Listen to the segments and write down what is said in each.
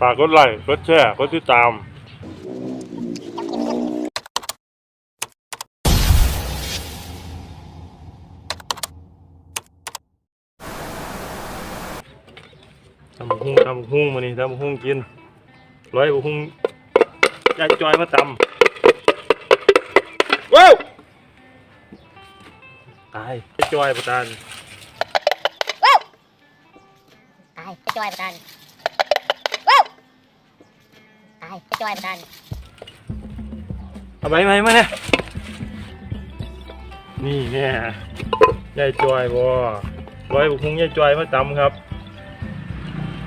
ฝากกดไลค์ กดแชร์ กดติดตามทำบักหุ่งทำบักหุ่งมานี่ทำบักหุ่งกิน ร้อยบักหุ่งยายจอยมาตำว้าวตายยายจอยประตานตายจะจอยประดันว้าว ตายจะจอยประดันเอาไปไหมมาเนี่ยนี่เนี่ยยายจอยบ่ร้อยบักหุ่งยายจอยมาตำครับ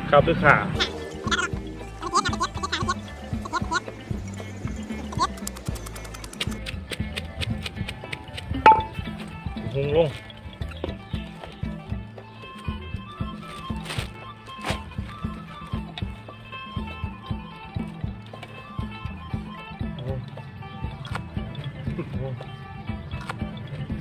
ครับด้วยค่ะบักหุ่งลง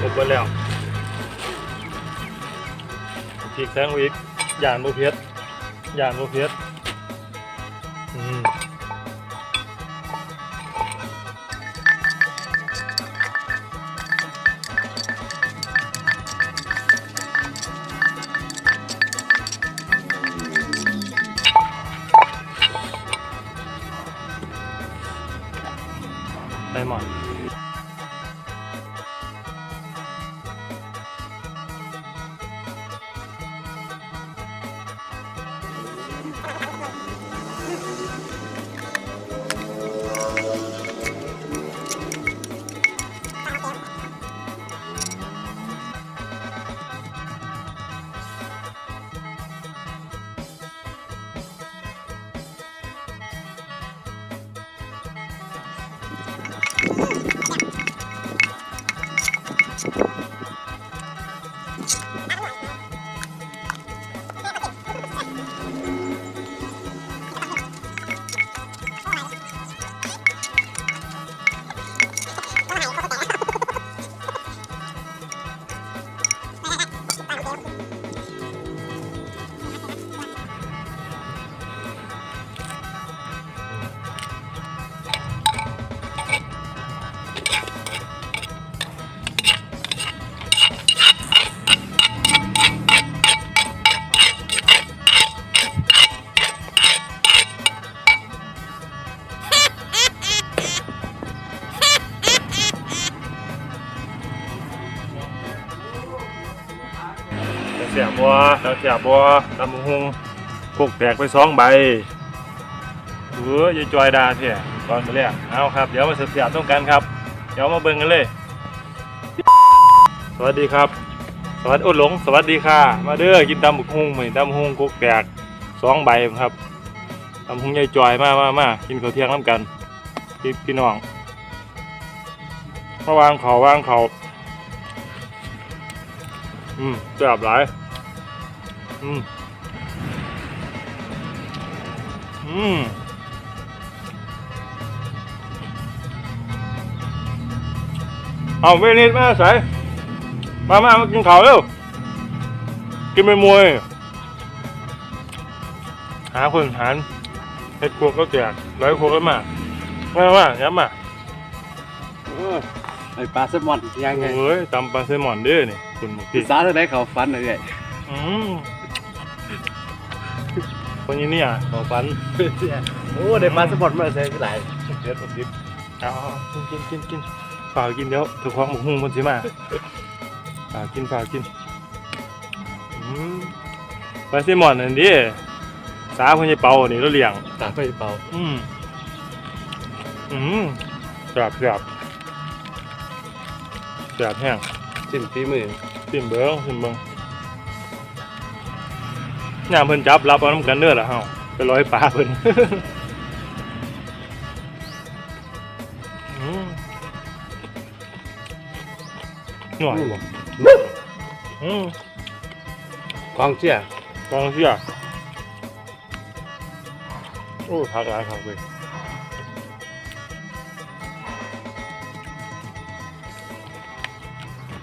ครบไปแล้วพริกแซงวิกหยานบุเพชรย่านบุเพชรอืมไปหมดจ ยบัวจะเสียบัวตำบักหงพวกแตกไปสองใบเออยายจอยดาเสียตอนมาเรียกเอาครับ เดี๋ยวมาเสียบต้องกันครับ เดี๋ยวมาเบิ่งกันเลย สวัสดีครับ สวัสดีโอ้หลง สวัสดีค่ะ มาเด้อกินตำบักหุ่งเหมือนตำบุหงกุกแตกสองใบครับตำบักหุ่งยายจอยมามามากินข้าวเที่ยงน้ำกันพี่พี่น้องมาวางเขาวางเขาอืมแซ่บหลาย อืมอืมเอาเวนิดมาใส่มามามากินข้าวเร็ว กินไปมวย หาคนหารเฮ็ดครัวก็แจกร้อยครัวก็มามามาย้ำมาอื้อไอ้ปลาแซลมอนยังไงโอ้ยตำปลาแซลมอนเด้อนี่คุณหมกพี่สาวเท่าไหนเขาฟันเลยอืม คนนี้เนี่ยเขาฟันโอ้ได้ปลาแซลมอนมาใส่หลายเด็ดดิบเอากินกินกินกินฝากกินเดี๋ยวถือของหมกหุ้งคนสิมาฝากกินฝากกินอืมปลาแซลมอนอันนี้สาคนยี่เป่านี่เราเลี้ยงตาไปเป่าอืมอืมกราบกราบกราบแห้งชิ้นฝีมือซิมเบิ้งซิมเบิ้ง ยามเพิ่นจับรับเอาน้ำกันเด้อล่ะเฮาไปร้อยปลาเพิ่นอืมหน่อยบ่อืมกองเชียร์กองเชียร์โอ้พักหลายพักเลย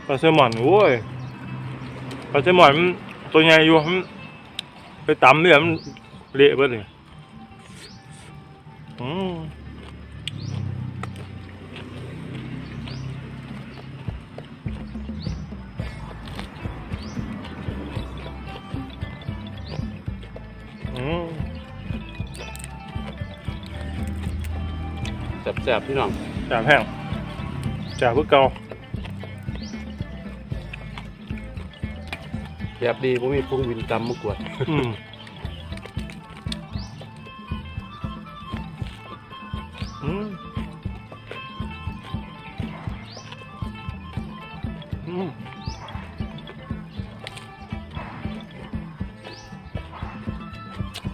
ปลาแซลมอนโว้ยปลาแซลมอนมันตัวใหญ่อยู่มัน ไปตำเนี่ยมันเละเบิดเลยอืมอืมแซ่บๆพี่น้องจามแห้งจากพวกเก่า แบบดีผมมีพุงวินกำมากวดอืมอืมอืม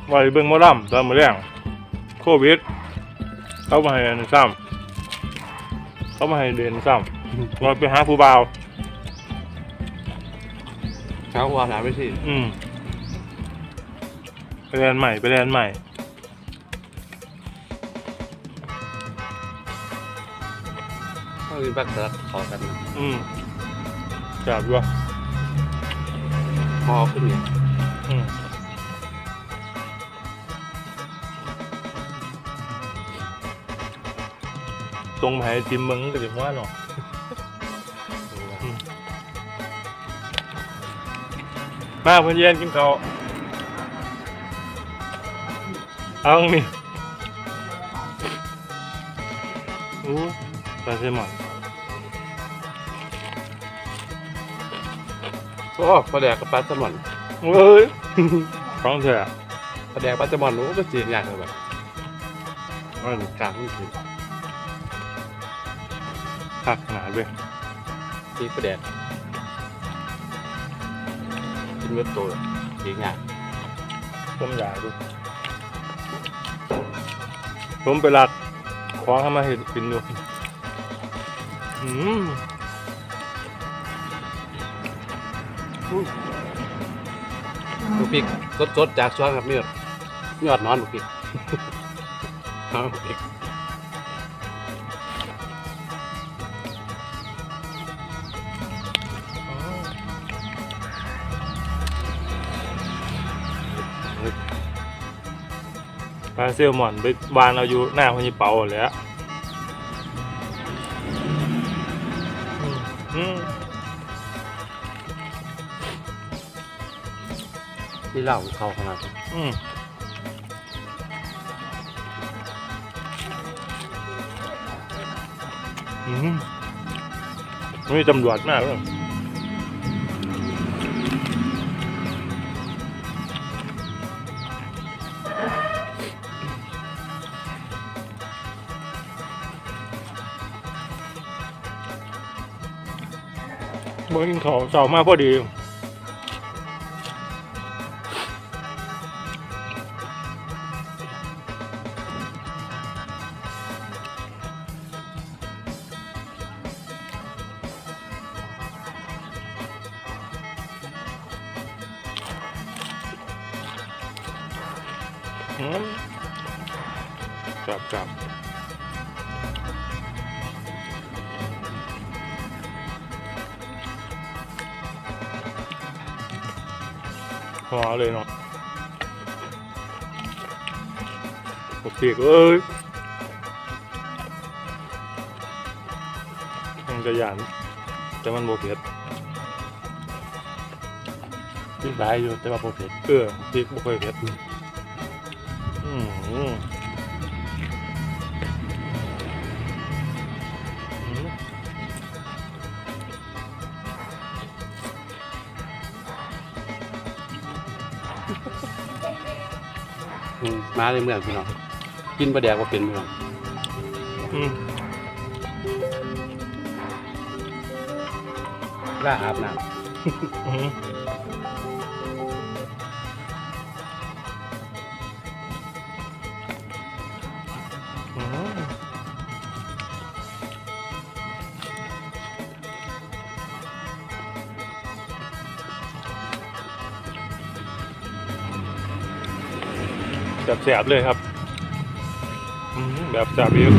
ไว้เบิ่งหมอลำตอนมื้อแรงโควิดเขามาให้อันซ้ำเขามาให้เดินซ้ำว่าไปหาผู้บ่าว เช้าวันหาไปที่อืมไปเรียนใหม่ไปเรียนใหม่ต้องมีบักสลัดขอกันนะอืมจับด้วยพอขึ้นเนี่ยอืมตรงไปให้ทิมมึงก็จะว่าหรอก มาเพื่อนเย็นกินข้าวเอานี่อู้ปลาแซลมอนโอ้ปลาแดกกับปลาแซลมอนเฮ้ยของเถอะปลาแดกปลาแซลมอนโอ้ก็จีนยากเลยแบบมันกลางมันจีนผักขนาดเว้ยจีปลาแดก นเวทโตจีนยากผมอยากดูผมไปรักขอเข้ามาเห็ดกินอยู่อืมลูกพริกสดๆจากสวนครับนี่ยอดนอนลูกพริกเอาลูกพริก ปลาเซลมอนไปวานเอาอยู่หน้าพญิเปาเลยอะอืมอืมนี่เหล่าเขาขนาดนี้อืมอืมมีตำรวจมากเลย เมื่อกินข้าวเสามากพอดีอืมจับจับ หัวเลยเนาะโอเคเอ้ยมันก็หยานแต่มันโบเผ็ดพริกหลายอยู่แต่ว่าโบเผ็ดเออพริกบ่ค่อยเผ็ดอืม อืมมาในเมืองพี่น้องกินปลาแดกบ่เป็นพี่น้องอืมล่าอาบน้อืมอื แบบแสบเลยครับแบบแสบอยู่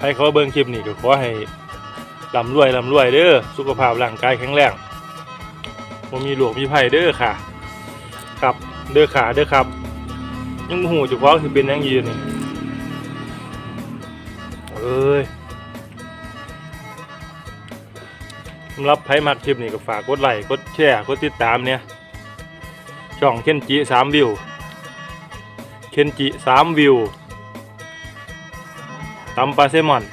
ให้เขาเบิ่งคลิปนี้ก็ขอให้ลำรวยลำรวยเด้อสุขภาพร่างกายแข็งแรงบ่มีหลวกมีไผ่เด้อค่ะ ครับเด้อขาเด้อครับ ยังหูเจุกพ้องสิเป็นยังยืนนี่ เอ้ยสำหรับไผมักคลิปนี้ก็ฝากกดไลค์กดแชร์กดติดตามเนี่ยช่องเคนจิสามวิวเคนจิสามวิวตำปลาเซลมอนำ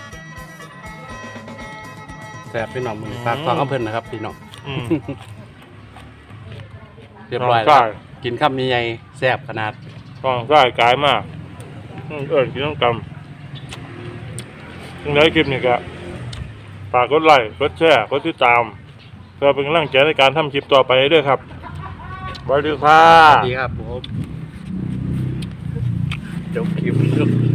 แซ่บพี่น้องมื้อนี้ฝากฟังเอาเพิ่นนะครับพี่น้องอืม เรียบร้อยน้องแล้วชายกินคำใหญ่ๆแซ่บขนาดช่องซ้ายกายมากอืมเอิญกินต้องกำ ถึงได้คลิปนี้ก็ฝากกดไลค์กดแชร์กดติดตาม เพื่อเป็นกำลังใจในการทำคลิปต่อไปด้วยครับสวัสดีค่ะสวัสดีครับผมจบคลิป